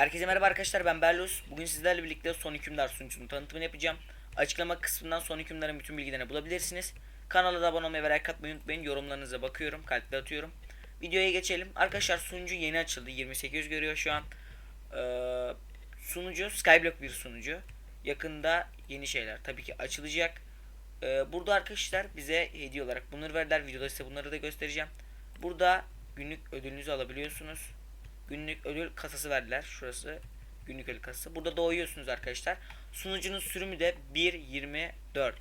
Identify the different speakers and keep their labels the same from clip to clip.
Speaker 1: Herkese merhaba arkadaşlar ben Berlos. Bugün sizlerle birlikte son hükümdar sunucusunun tanıtımını yapacağım. Açıklama kısmından son hükümdarın bütün bilgilerini bulabilirsiniz. Kanala da abone olmayı ve like atmayı unutmayın. Yorumlarınıza bakıyorum. Kalple atıyorum. Videoya geçelim. Arkadaşlar sunucu yeni açıldı. 2800 görüyor şu an. Ee, sunucu Skyblock bir sunucu. Yakında yeni şeyler tabii ki açılacak. Ee, burada arkadaşlar bize hediye olarak bunları verdiler. Videoda size bunları da göstereceğim. Burada günlük ödülünüzü alabiliyorsunuz günlük ödül kasası verdiler. Şurası günlük ödül kasası. Burada doğuyorsunuz arkadaşlar. Sunucunun sürümü de 1.24.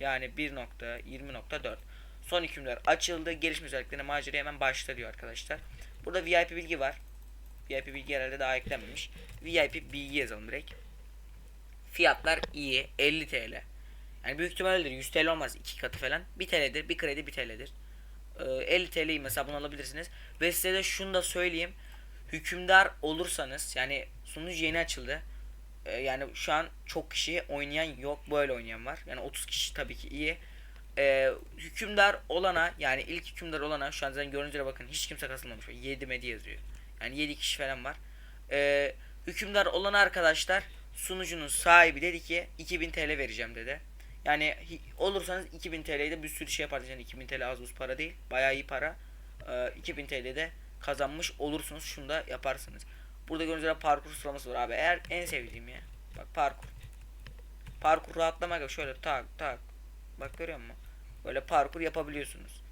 Speaker 1: Yani 1.20.4. Son hükümler açıldı. Gelişme özelliklerine maceraya hemen başla diyor arkadaşlar. Burada VIP bilgi var. VIP bilgi herhalde daha eklenmemiş. VIP bilgi yazalım direkt. Fiyatlar iyi. 50 TL. Yani büyük ihtimalle 100 TL olmaz. 2 katı falan. 1 TL'dir. Bir kredi 1 TL'dir. Ee, 50 TL'yi mesela bunu alabilirsiniz. Ve size de şunu da söyleyeyim hükümdar olursanız yani sunucu yeni açıldı. Ee, yani şu an çok kişi oynayan yok. Böyle oynayan var. Yani 30 kişi tabii ki iyi. Ee, hükümdar olana yani ilk hükümdar olana şu an zaten gördüğünüz bakın hiç kimse kasılmamış. 7 medi yazıyor. Yani 7 kişi falan var. Ee, hükümdar olan arkadaşlar sunucunun sahibi dedi ki 2000 TL vereceğim dedi. Yani olursanız 2000 TL'de bir sürü şey yaparsınız. Yani 2000 TL az buz para değil. Bayağı iyi para. Ee, 2000 TL'de kazanmış olursunuz. Şunu da yaparsınız. Burada gördüğünüz üzere parkur sıralaması var abi. Eğer en sevdiğim ya. Bak parkur. Parkur rahatlamak şöyle tak tak. Bak görüyor musun? Böyle parkur yapabiliyorsunuz.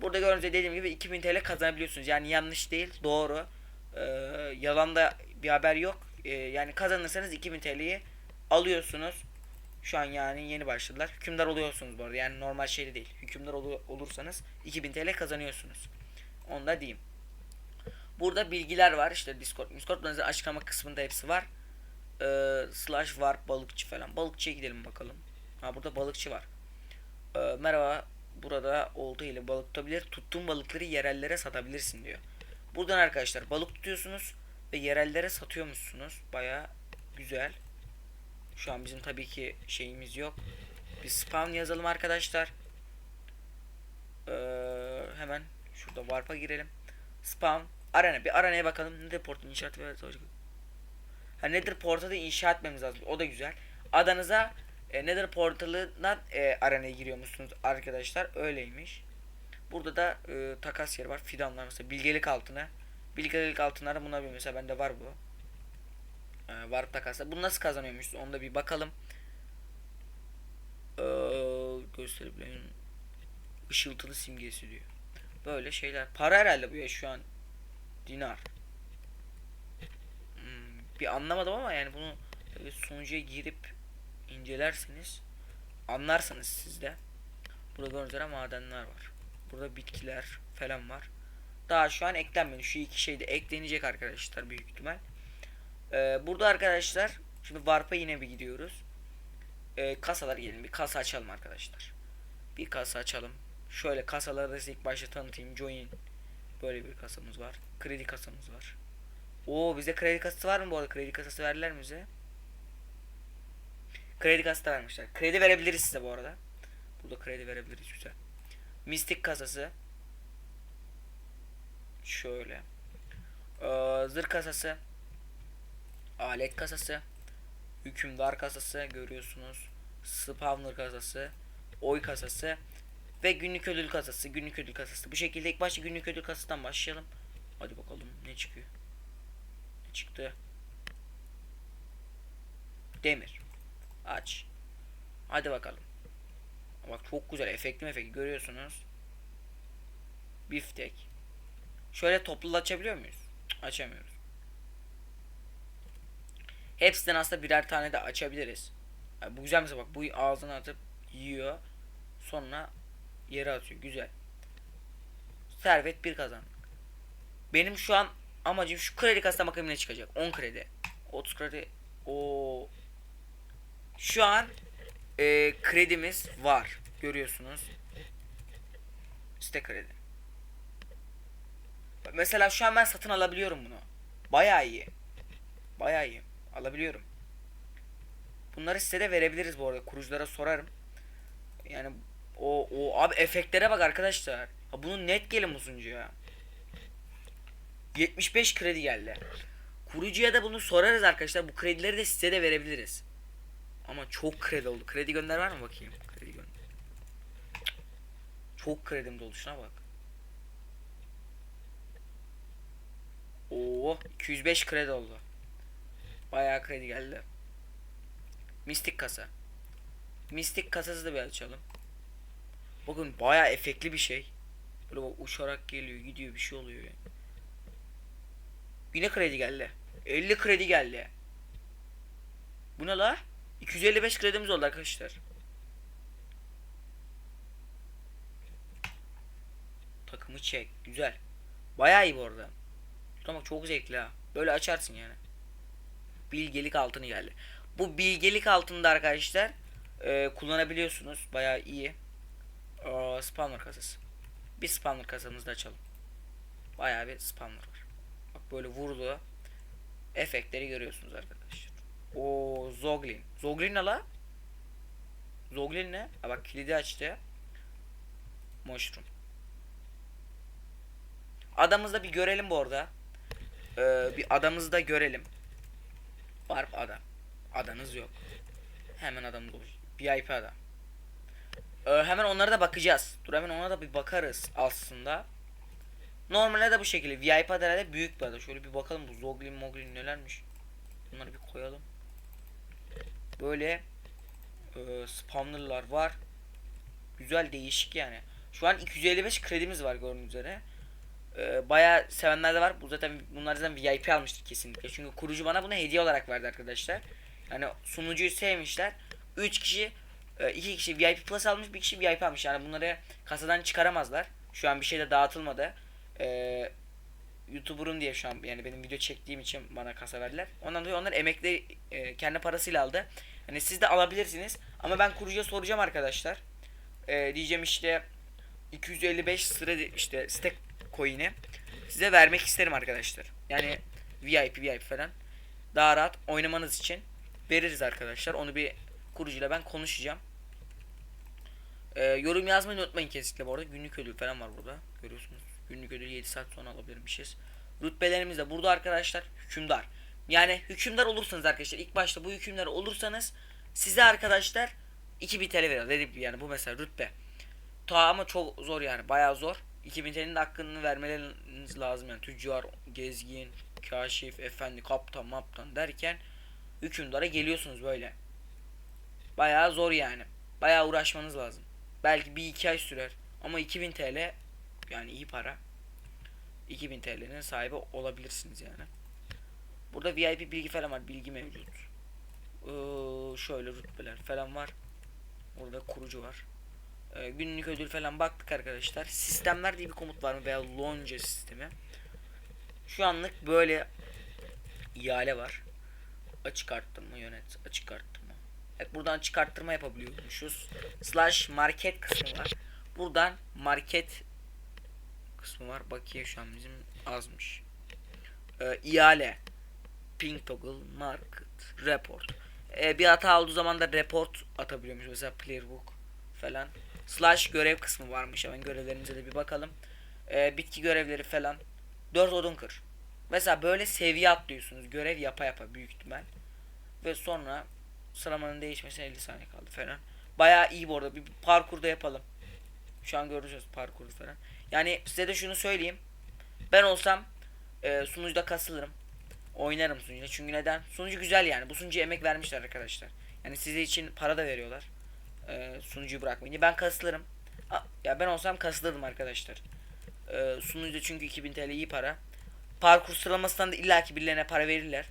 Speaker 1: Burada gördüğünüz üzere dediğim gibi 2000 TL kazanabiliyorsunuz. Yani yanlış değil. Doğru. Ee, yalan da bir haber yok. Ee, yani kazanırsanız 2000 TL'yi alıyorsunuz. Şu an yani yeni başladılar. Hükümdar oluyorsunuz bu arada. Yani normal şey değil. Hükümdar olu- olursanız 2000 TL kazanıyorsunuz. Onu da diyeyim. Burada bilgiler var. İşte Discord, Discord benzer açıklama kısmında hepsi var. Ee, slash warp balıkçı falan. Balıkçıya gidelim bakalım. Ha burada balıkçı var. Ee, merhaba. Burada olta ile balık tutabilir. Tuttuğun balıkları yerellere satabilirsin diyor. Buradan arkadaşlar balık tutuyorsunuz ve yerellere satıyormuşsunuz. Baya güzel. Şu an bizim tabii ki şeyimiz yok. Bir spawn yazalım arkadaşlar. Ee, hemen şurada warp'a girelim. Spawn arena bir arenaya bakalım. Nedir portal inşaat ve. Ha nedir portalı inşa etmemiz lazım. O da güzel. Adanıza e, nedir portalından e, arenaya giriyormuşsunuz arkadaşlar. Öyleymiş. Burada da e, takas yeri var. Fidanlar mesela bilgelik altına. Bilgelik altınları buna bir mesela bende var bu. E, var takasla. Bunu nasıl kazanıyormuşuz? Onu da bir bakalım. Ee, gösterebilirim. Işıltılı simgesi diyor. Böyle şeyler. Para herhalde bu ya şu an. Dinar. Hmm, bir anlamadım ama yani bunu sunucuya girip incelerseniz anlarsınız siz de. Burada gördüğünüz madenler var. Burada bitkiler falan var. Daha şu an eklenmedi. Şu iki şey de eklenecek arkadaşlar büyük ihtimal. Ee, burada arkadaşlar şimdi Warp'a yine bir gidiyoruz. Ee, kasalar gelin bir kasa açalım arkadaşlar. Bir kasa açalım. Şöyle kasaları da size ilk başta tanıtayım. Join böyle bir kasamız var. Kredi kasamız var. Oo bize kredi kasası var mı bu arada? Kredi kasası verdiler mi bize? Kredi kasası da vermişler. Kredi verebiliriz size bu arada. Burada kredi verebiliriz güzel. Mistik kasası. Şöyle. Ee, zırh kasası. Alet kasası. Hükümdar kasası görüyorsunuz. Spawner kasası. Oy kasası. Ve günlük ödül kasası. Günlük ödül kasası. Bu şekilde ilk başta günlük ödül kasasından başlayalım. Hadi bakalım ne çıkıyor. Ne çıktı? Demir. Aç. Hadi bakalım. Bak çok güzel efekti efekti görüyorsunuz. Biftek. Şöyle toplu açabiliyor muyuz? Açamıyoruz. Hepsinden aslında birer tane de açabiliriz. Yani bu güzel mesela bak bu ağzına atıp yiyor. Sonra yere atıyor. Güzel. Servet bir kazan. Benim şu an amacım şu kredi kasasına bakalım ne çıkacak. 10 kredi. 30 kredi. O Şu an e, kredimiz var. Görüyorsunuz. Site kredi. Mesela şu an ben satın alabiliyorum bunu. Bayağı iyi. Bayağı iyi. Alabiliyorum. Bunları size de verebiliriz bu arada. Kuruculara sorarım. Yani o o abi efektlere bak arkadaşlar. Ha bunun net gelin bu sunucuya. 75 kredi geldi. Kurucuya da bunu sorarız arkadaşlar. Bu kredileri de size de verebiliriz. Ama çok kredi oldu. Kredi gönder var mı bakayım? Kredi gönder. Çok kredim doldu şuna bak. Oo 205 kredi oldu. Bayağı kredi geldi. Mistik kasa. Mistik kasası da bir açalım. Bakın bayağı efektli bir şey. Böyle bak uçarak geliyor gidiyor bir şey oluyor yani. Yine kredi geldi. 50 kredi geldi. Bu ne la? 255 kredimiz oldu arkadaşlar. Takımı çek. Güzel. Bayağı iyi bu arada. Ama çok zevkli ha. Böyle açarsın yani. Bilgelik altını geldi. Bu bilgelik altında arkadaşlar e, kullanabiliyorsunuz. Bayağı iyi. Aa, spawner kasası. Bir spawner kasamızı da açalım. Bayağı bir spawner var. Bak böyle vurdu. Efektleri görüyorsunuz arkadaşlar. O Zoglin. Zoglin ne la? Zoglin ne? Ha bak kilidi açtı. Mushroom. Adamızı da bir görelim bu arada. Ee, bir adamızı da görelim. Var adam. Adanız yok. Hemen adam bul. VIP adam. Ee, hemen onlara da bakacağız. Dur hemen ona da bir bakarız aslında. Normalde de bu şekilde. VIP herhalde büyük bir ada. Şöyle bir bakalım bu Zoglin Moglin nelermiş. Bunları bir koyalım. Böyle e, spawnerlar var. Güzel değişik yani. Şu an 255 kredimiz var gördüğünüz üzere. E, bayağı sevenler de var. Bu zaten bunlar zaten VIP almıştır kesinlikle. Çünkü kurucu bana bunu hediye olarak verdi arkadaşlar. Yani sunucuyu sevmişler. 3 kişi 2 kişi VIP Plus almış, bir kişi VIP almış. Yani bunları kasadan çıkaramazlar. Şu an bir şey de dağıtılmadı. Ee, YouTuber'ım diye şu an yani benim video çektiğim için bana kasa verdiler. Ondan dolayı onlar emekli e, kendi parasıyla aldı. Hani siz de alabilirsiniz. Ama ben kurucuya soracağım arkadaşlar. Ee, diyeceğim işte 255 sıra işte stack coin'i size vermek isterim arkadaşlar. Yani VIP VIP falan daha rahat oynamanız için veririz arkadaşlar. Onu bir kurucuyla ben konuşacağım. Ee, yorum yazmayı unutmayın kesinlikle bu arada. Günlük ödül falan var burada. Görüyorsunuz. Günlük ödül 7 saat sonra alabilirmişiz. Rütbelerimiz de burada arkadaşlar. Hükümdar. Yani hükümdar olursanız arkadaşlar ilk başta bu hükümdar olursanız size arkadaşlar 2000 TL veriyor. Dediğim gibi yani bu mesela rütbe. Ta ama çok zor yani bayağı zor. 2000 TL'nin hakkını vermeleriniz lazım yani tüccar, gezgin, kaşif, efendi, kaptan, maptan derken hükümdara geliyorsunuz böyle. Bayağı zor yani. Bayağı uğraşmanız lazım. Belki bir iki ay sürer. Ama 2000 TL yani iyi para. 2000 TL'nin sahibi olabilirsiniz yani. Burada VIP bilgi falan var. Bilgi mevcut. Ee, şöyle rütbeler falan var. Burada kurucu var. Ee, günlük ödül falan baktık arkadaşlar. Sistemler diye bir komut var mı veya lonca sistemi. Şu anlık böyle ihale var. Açık arttırma yönet. Açık arttırma. Buradan çıkarttırma yapabiliyormuşuz. Slash market kısmı var. Buradan market kısmı var. Bakiye şu an bizim azmış. Ee, ihale. Ping toggle market report. Ee, bir hata olduğu zaman da report atabiliyormuş. Mesela playerbook falan. Slash görev kısmı varmış. Hemen görevlerimize de bir bakalım. Ee, bitki görevleri falan. 4 odun kır. Mesela böyle seviye atlıyorsunuz. Görev yapa yapa büyük ihtimal. Ve sonra sıralamanın değişmesine 50 saniye kaldı falan. Bayağı iyi bu arada. Bir parkurda yapalım. Şu an göreceğiz parkurda falan. Yani size de şunu söyleyeyim. Ben olsam e, sunucuda kasılırım. Oynarım sunucuda. Çünkü neden? Sunucu güzel yani. Bu sunucuya emek vermişler arkadaşlar. Yani size için para da veriyorlar. E, sunucuyu bırakmayın. Ben kasılırım. A, ya ben olsam kasılırdım arkadaşlar. E, sunucuda çünkü 2000 TL iyi para. Parkur sıralamasından da illaki birilerine para verirler.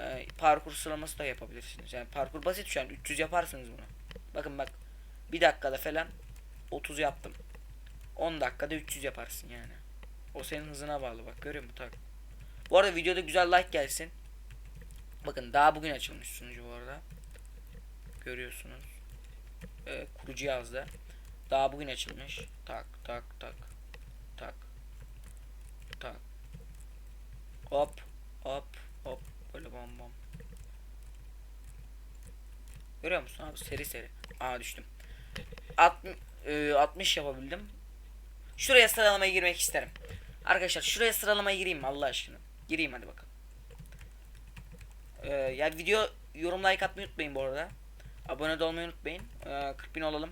Speaker 1: E, parkur sıralaması da yapabilirsiniz. Yani parkur basit şu an. 300 yaparsınız bunu. Bakın bak. Bir dakikada falan 30 yaptım. 10 dakikada 300 yaparsın yani. O senin hızına bağlı bak görüyor musun? Tak. Bu arada videoda güzel like gelsin. Bakın daha bugün açılmış sunucu bu arada. Görüyorsunuz. Ee, kurucu yazdı. Daha bugün açılmış. Tak tak tak. Tak. Tak. Hop hop hop. Böyle bam bam. Görüyor musun abi seri seri. Aa düştüm. 60, e, 60 yapabildim. Şuraya sıralamaya girmek isterim. Arkadaşlar şuraya sıralamaya gireyim mi Allah aşkına? Gireyim hadi bakalım. Ee, ya video yorum like atmayı unutmayın bu arada. Abone de olmayı unutmayın. Ee, 40 bin olalım.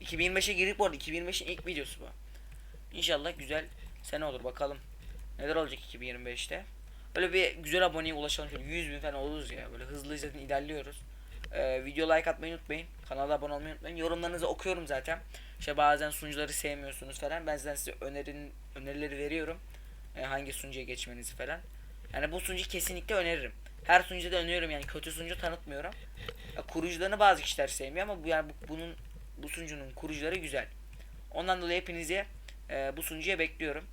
Speaker 1: 2025'e girdik bu arada. 2025'in ilk videosu bu. İnşallah güzel sene olur bakalım. Neler olacak 2025'te. Böyle bir güzel aboneye ulaşalım. Şöyle 100 bin falan oluruz ya. Böyle hızlı zaten ilerliyoruz. Ee, video like atmayı unutmayın. Kanala abone olmayı unutmayın. Yorumlarınızı okuyorum zaten. İşte bazen sunucuları sevmiyorsunuz falan. Ben sizden size önerin, önerileri veriyorum. Ee, hangi sunucuya geçmenizi falan. Yani bu sunucuyu kesinlikle öneririm. Her sunucuda da öneriyorum yani kötü sunucu tanıtmıyorum. Ya, kurucularını bazı kişiler sevmiyor ama bu yani bu, bunun bu sunucunun kurucuları güzel. Ondan dolayı hepinizi e, bu sunucuya bekliyorum.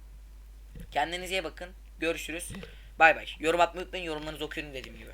Speaker 1: Kendinize iyi bakın. Görüşürüz. Bay bay. Yorum atmayı unutmayın. Yorumlarınızı okuyorum dediğim gibi.